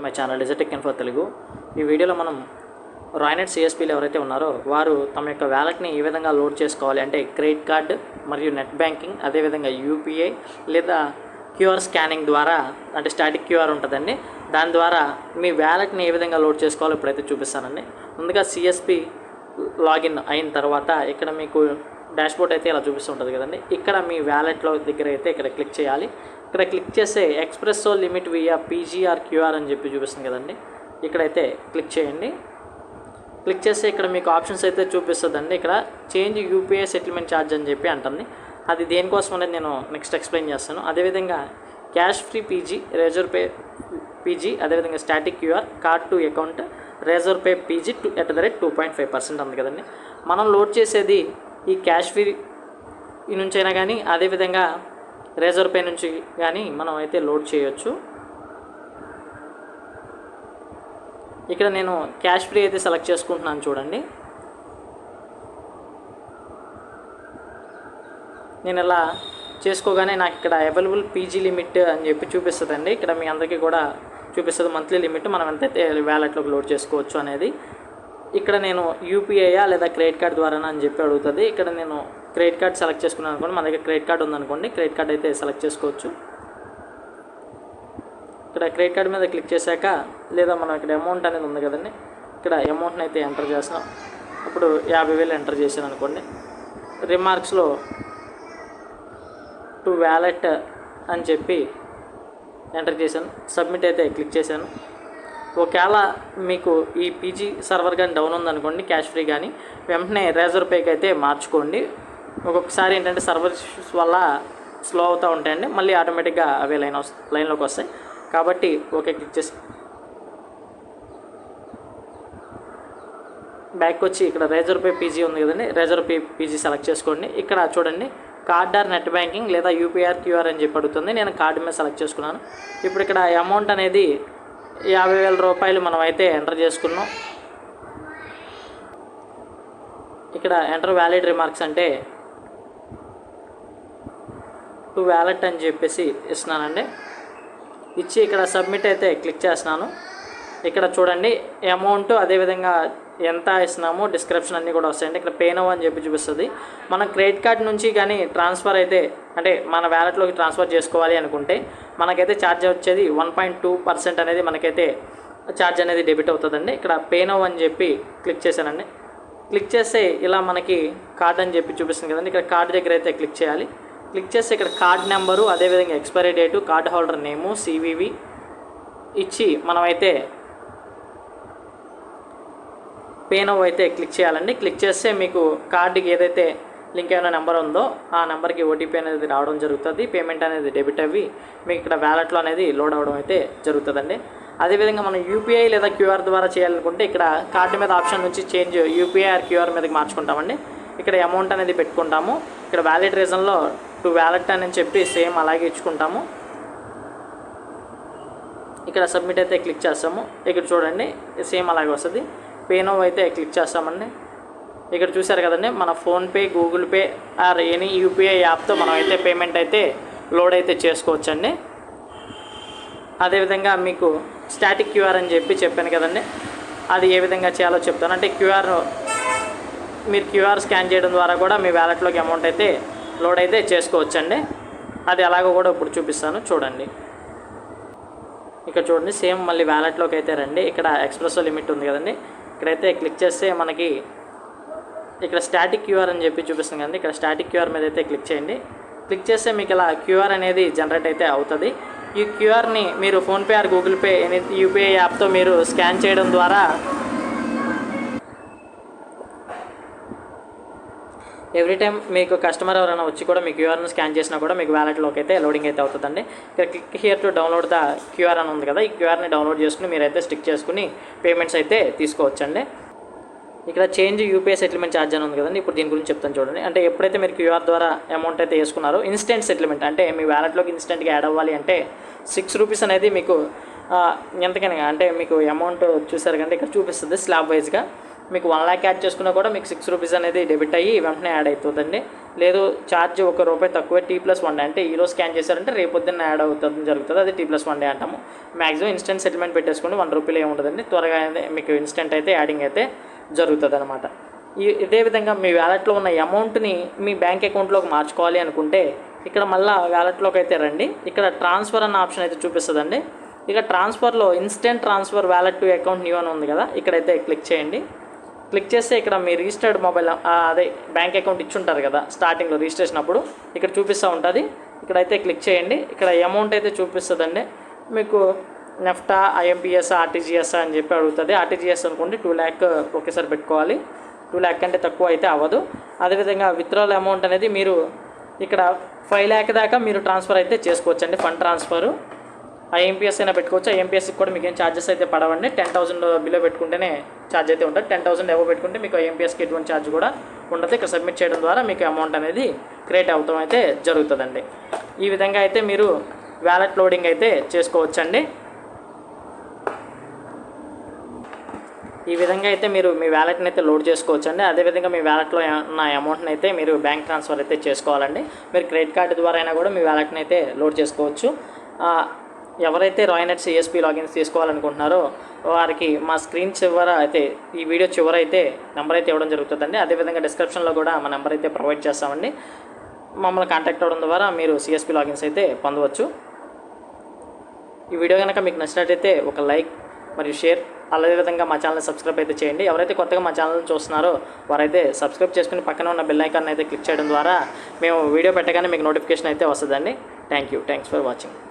To my channel Digitech info Telugu ఈ వీడియోలో మనం రాయినెట్ సిఎస్పీలు ఎవరైతే ఉన్నారో వారు తమ యొక్క వ్యాలెట్ని ఏ విధంగా లోడ్ చేసుకోవాలి అంటే క్రెడిట్ కార్డ్ మరియు నెట్ బ్యాంకింగ్ అదేవిధంగా యూపీఐ లేదా క్యూఆర్ స్కానింగ్ ద్వారా అంటే స్టాటిక్ క్యూఆర్ ఉంటుందండి. దాని ద్వారా మీ వ్యాలెట్ని ఏ విధంగా లోడ్ చేసుకోవాలో ఇప్పుడైతే చూపిస్తానండి. ముందుగా సిఎస్పి లాగిన్ అయిన తర్వాత ఇక్కడ మీకు డాష్బోర్డ్ అయితే ఇలా చూపిస్తుంటుంది కదండి. ఇక్కడ మీ వ్యాలెట్లో దగ్గర అయితే ఇక్కడ క్లిక్ చేయాలి. ఇక్కడ క్లిక్ చేసే espresso limit via PGR QR అని చెప్పి చూపిస్తుంది కదండి. ఇక్కడైతే క్లిక్ చేయండి. క్లిక్ చేస్తే ఇక్కడ మీకు ఆప్షన్స్ అయితే చూపిస్తుందండి. ఇక్కడ చేంజ్ యూపీఐ సెటిల్మెంట్ ఛార్జ్ అని చెప్పి అంటుంది. అది దేనికోసం అనేది నేను నెక్స్ట్ ఎక్స్ప్లెయిన్ చేస్తాను. అదేవిధంగా Cashfree PG Razorpay PG అదేవిధంగా static QR card to account Razorpay PG to at the rate two point five percent ఉంది కదండి. మనం లోడ్ చేసేది ఈ క్యాష్ ఫ్రీ నుంచైనా కానీ అదేవిధంగా రేజర్ పే నుంచి కానీ మనం అయితే లోడ్ చేయొచ్చు. ఇక్కడ నేను క్యాష్ ఫ్రీ అయితే సెలెక్ట్ చేసుకుంటున్నాను చూడండి. నేను ఇలా చేసుకోగానే నాకు ఇక్కడ అవైలబుల్ పీజీ లిమిట్ అని చెప్పి చూపిస్తుందండి. ఇక్కడ మీ అందరికీ కూడా చూపిస్తుంది మంత్లీ లిమిట్ మనం ఎంతైతే వ్యాలెట్లోకి లోడ్ చేసుకోవచ్చు అనేది. ఇక్కడ నేను యూపీఐయా లేదా క్రెడిట్ కార్డ్ ద్వారానా అని చెప్పి అడుగుతుంది. ఇక్కడ నేను క్రెడిట్ కార్డ్ సెలెక్ట్ చేసుకున్నాను అనుకోండి. మన దగ్గర క్రెడిట్ కార్డ్ ఉందనుకోండి. క్రెడిట్ కార్డ్ అయితే సెలెక్ట్ చేసుకోవచ్చు. ఇక్కడ క్రెడిట్ కార్డ్ మీద క్లిక్ చేశాక లేదా మనం ఇక్కడ అమౌంట్ అనేది ఉంది కదండి. ఇక్కడ అమౌంట్ని అయితే ఎంటర్ చేస్తున్నాం. ఇప్పుడు యాభై వేలు ఎంటర్ చేశాను అనుకోండి. రిమార్క్స్లో టు వ్యాలెట్ అని చెప్పి ఎంటర్ చేశాను. సబ్మిట్ అయితే క్లిక్ చేశాను. ఒకవేళ మీకు ఈ పీజీ సర్వర్ కానీ డౌన్ ఉందనుకోండి క్యాష్ ఫ్రీ కానీ వెంటనే రేజర్ పేకి అయితే మార్చుకోండి. ఒక్కొక్కసారి ఏంటంటే సర్వర్ ఇష్యూస్ వల్ల స్లో అవుతూ ఉంటాయండి. మళ్ళీ ఆటోమేటిక్గా అవే లైన్ వస్తాయి లైన్లోకి వస్తాయి. కాబట్టి ఓకే క్లిక్ చేసి బ్యాక్ వచ్చి ఇక్కడ రేజర్ పే పీజీ ఉంది కదండి. రేజర్ పే పీజీ సెలెక్ట్ చేసుకోండి. ఇక్కడ చూడండి కార్డ్ ఆర్ నెట్ బ్యాంకింగ్ లేదా యూపీఆర్ క్యూఆర్ అని చెప్పి అడుగుతుంది. నేను కార్డు మీద సెలెక్ట్ చేసుకున్నాను. ఇప్పుడు ఇక్కడ అమౌంట్ అనేది యాభై వేల రూపాయలు మనం అయితే ఎంటర్ చేసుకున్నాం. ఇక్కడ ఎంటర్ వ్యాలిడ్ రిమార్క్స్ అంటే టు వ్యాలెట్ అని చెప్పేసి ఇస్తున్నానండి. ఇచ్చి ఇక్కడ సబ్మిట్ అయితే క్లిక్ చేస్తున్నాను. ఇక్కడ చూడండి అమౌంట్ అదేవిధంగా ఎంత ఇస్తున్నామో డిస్క్రిప్షన్ అన్నీ కూడా వస్తాయండి. ఇక్కడ పే నో అని చెప్పి చూపిస్తుంది. మనం క్రెడిట్ కార్డ్ నుంచి కానీ ట్రాన్స్ఫర్ అయితే అంటే మన వ్యాలెట్లోకి ట్రాన్స్ఫర్ చేసుకోవాలి అనుకుంటే మనకైతే ఛార్జ్ వచ్చేది వన్ పాయింట్ టూ పర్సెంట్ అనేది మనకైతే ఛార్జ్ అనేది డెబిట్ అవుతుందండి. ఇక్కడ పే నో అని చెప్పి క్లిక్ చేశానండి. క్లిక్ చేస్తే ఇలా మనకి కార్డ్ అని చెప్పి చూపిస్తుంది కదండి. ఇక్కడ కార్డ్ దగ్గర అయితే క్లిక్ చేయాలి. క్లిక్ చేస్తే ఇక్కడ కార్డ్ నెంబరు అదేవిధంగా expiry date card holder name CVV ఇచ్చి మనమైతే పేనో అయితే క్లిక్ చేయాలండి. క్లిక్ చేస్తే మీకు కార్డుకి ఏదైతే లింక్ అయిన నెంబర్ ఉందో ఆ నెంబర్కి ఓటీపీ అనేది రావడం జరుగుతుంది. పేమెంట్ అనేది డెబిట్ అవ్వి మీకు ఇక్కడ వ్యాలెట్లో అనేది లోడ్ అవ్వడం అయితే జరుగుతుందండి. అదేవిధంగా మనం యూపీఐ లేదా క్యూఆర్ ద్వారా చేయాలనుకుంటే ఇక్కడ కార్డు మీద ఆప్షన్ నుంచి చేంజ్ యూపీఐ ఆర్ క్యూఆర్ మీదకి మార్చుకుంటామండి. ఇక్కడ అమౌంట్ అనేది పెట్టుకుంటాము. ఇక్కడ వ్యాలిడ్ రీజన్లో టు వ్యాలెట్ అని చెప్పి సేమ్ అలాగే ఇచ్చుకుంటాము. ఇక్కడ సబ్మిట్ అయితే క్లిక్ చేస్తాము. ఇక్కడ చూడండి సేమ్ అలాగే వస్తుంది. పేనో అయితే క్లిక్ చేస్తామండి. ఇక్కడ చూసారు కదండి మన PhonePe Google Pay or any UPI యాప్తో మనం అయితే పేమెంట్ అయితే లోడ్ అయితే చేసుకోవచ్చండి. అదేవిధంగా మీకు స్టాటిక్ క్యూఆర్ అని చెప్పి చెప్పాను కదండి. అది ఏ విధంగా చేయాలో చెప్తాను. అంటే క్యూఆర్ మీరు క్యూఆర్ స్కాన్ చేయడం ద్వారా కూడా మీ వ్యాలెట్లోకి అమౌంట్ అయితే లోడ్ అయితే చేసుకోవచ్చండి. అది ఎలాగో కూడా ఇప్పుడు చూపిస్తాను. చూడండి. ఇక్కడ చూడండి. సేమ్ మళ్ళీ వ్యాలెట్లోకి అయితే రండి. ఇక్కడ ఎక్స్ప్రెస్ లిమిట్ ఉంది కదండి. ఇక్కడైతే క్లిక్ చేస్తే మనకి ఇక్కడ స్టాటిక్ క్యూఆర్ అని చెప్పి చూపిస్తుంది కదండి. ఇక్కడ స్టాటిక్ క్యూఆర్ మీద అయితే క్లిక్ చేయండి. క్లిక్ చేస్తే మీకు ఇలా క్యూఆర్ అనేది జనరేట్ అయితే అవుతుంది. ఈ క్యూఆర్ని మీరు PhonePe or Google Pay any UPI యాప్తో మీరు స్కాన్ చేయడం ద్వారా ఎవ్రీ టైం మీకు కస్టమర్ ఎవరైనా వచ్చి కూడా మీ క్యూఆర్ను స్కాన్ చేసినా కూడా మీకు వ్యాలెట్లోకి అయితే లోడింగ్ అయితే అవుతుందండి. ఇక్కడ click here to download the QR అని ఉంది కదా ఈ క్యూఆర్ని డౌన్లోడ్ చేసుకుని మీరైతే స్టిక్ చేసుకుని పేమెంట్స్ అయితే తీసుకోవచ్చండి. ఇక్కడ చేంజ్ యూపీఐ సెటిల్మెంట్ ఛార్జ్ అని ఉంది కదండి ఇప్పుడు దీని గురించి చెప్తాను చూడండి. అంటే ఎప్పుడైతే మీరు క్యూఆర్ ద్వారా అమౌంట్ అయితే వేసుకున్నారో ఇన్స్టెంట్ సెటిల్మెంట్ అంటే మీ వ్యాలెట్లోకి ఇన్స్టెంట్గా యాడ్ అవ్వాలి అంటే సిక్స్ రూపీస్ అనేది మీకు ఎంతకైనా అంటే మీకు అమౌంట్ చూసారు కంటే ఇక్కడ చూపిస్తుంది స్లాబ్ వైజ్గా. మీకు వన్ ల్యాక్ యాడ్ చేసుకున్నా కూడా మీకు సిక్స్ రూపీస్ అనేది డెబిట్ అయ్యి వెంటనే యాడ్ అవుతుందండి లేదు ఛార్జ్ ఒక రూపాయి తక్కువ టీ ప్లస్ వన్ డే అంటే ఈరోజు స్కాన్ చేశారంటే రేపు పొద్దున్న యాడ్ అవుతుంది జరుగుతుంది. అది టీ ప్లస్ వన్ డే అంటాము. మ్యాక్సిమం ఇన్స్టెంట్ సెటిల్మెంట్ పెట్టేసుకోండి వన్ రూపీలో ఏముంటుందండి త్వరగా అయితే మీకు ఇన్స్టెంట్ అయితే యాడింగ్ అయితే జరుగుతుంది అనమాట ఈ ఇదే విధంగా మీ వ్యాలెట్లో ఉన్న అమౌంట్ని మీ బ్యాంక్ అకౌంట్లోకి మార్చుకోవాలి అనుకుంటే ఇక్కడ మళ్ళీ వ్యాలెట్లోకి అయితే రండి. ఇక్కడ ట్రాన్స్ఫర్ అన్న ఆప్షన్ అయితే చూపిస్తుందండి. ఇక ట్రాన్స్ఫర్లో instant transfer wallet to account new అని ఉంది కదా ఇక్కడైతే క్లిక్ చేయండి. క్లిక్ చేస్తే ఇక్కడ మీ రిజిస్టర్డ్ మొబైల్ అదే బ్యాంక్ అకౌంట్ ఇచ్చుంటారు కదా స్టార్టింగ్లో రిజిస్ట్రేషన్ అప్పుడు ఇక్కడ చూపిస్తూ ఉంటుంది. ఇక్కడైతే క్లిక్ చేయండి. ఇక్కడ అమౌంట్ అయితే చూపిస్తుందండి. మీకు నెఫ్టా ఐఎంపిఎస్ ఆర్టీజీఎస్ అని చెప్పి అడుగుతుంది. ఆర్టీజీఎస్ అనుకోండి టూ ల్యాక్ ఒకేసారి పెట్టుకోవాలి. టూ ల్యాక్ కంటే తక్కువ అయితే అవ్వదు. అదేవిధంగా విత్డ్రాల్ అమౌంట్ అనేది మీరు ఇక్కడ ఫైవ్ ల్యాక్ దాకా మీరు ట్రాన్స్ఫర్ అయితే చేసుకోవచ్చండి ఫండ్ ట్రాన్స్ఫర్. ఐఎంపీఎస్ అయినా పెట్టుకోవచ్చు? ఐఎంపీఎస్కి కూడా మీకు ఏం ఛార్జెస్ అయితే పడవండి. టెన్ థౌసండ్ బిలో పెట్టుకుంటేనే ఛార్జ్ అయితే ఉంటుంది. టెన్ థౌసండ్ ఎవో పెట్టుకుంటే మీకు ఐఎంపీఎస్కి ఎటువంటి ఛార్జ్ కూడా ఉండదు. ఇక్కడ సబ్మిట్ చేయడం ద్వారా మీకు అమౌంట్ అనేది క్రియేట్ అవటం అయితే జరుగుతుందండి. ఈ విధంగా అయితే మీరు వ్యాలెట్ లోడింగ్ అయితే చేసుకోవచ్చండి. ఈ విధంగా అయితే మీరు మీ వ్యాలెట్ని అయితే లోడ్ చేసుకోవచ్చండి. అదేవిధంగా మీ వ్యాలెట్లో ఉన్న అమౌంట్ని అయితే మీరు బ్యాంక్ ట్రాన్స్ఫర్ అయితే చేసుకోవాలండి. మీరు క్రెడిట్ కార్డు ద్వారా అయినా కూడా మీ వ్యాలెట్ని అయితే లోడ్ చేసుకోవచ్చు. ఎవరైతే రాయినెట్ సిఎస్పి లాగిన్స్ తీసుకోవాలనుకుంటున్నారో వారికి మా స్క్రీన్ చివర అయితే ఈ వీడియో చివర అయితే నెంబర్ అయితే ఇవ్వడం జరుగుతుందండి. అదేవిధంగా డిస్క్రిప్షన్లో కూడా మా నెంబర్ అయితే ప్రొవైడ్ చేస్తామండి. మమ్మల్ని కాంటాక్ట్ అవ్వడం ద్వారా మీరు సిఎస్పి లాగిన్స్ అయితే పొందవచ్చు. ఈ వీడియో కనుక మీకు నచ్చినట్టయితే ఒక లైక్ మరియు షేర్ అదేవిధంగా మా ఛానల్ సబ్స్క్రైబ్ అయితే చేయండి. ఎవరైతే కొత్తగా మా ఛానల్ చూస్తున్నారో వారైతే సబ్స్క్రైబ్ చేసుకుని పక్కన ఉన్న బెల్ ఐకాన్ అయితే క్లిక్ చేయడం ద్వారా మేము వీడియో పెట్టగానే మీకు నోటిఫికేషన్ అయితే వస్తుందండి. Thank you thanks for watching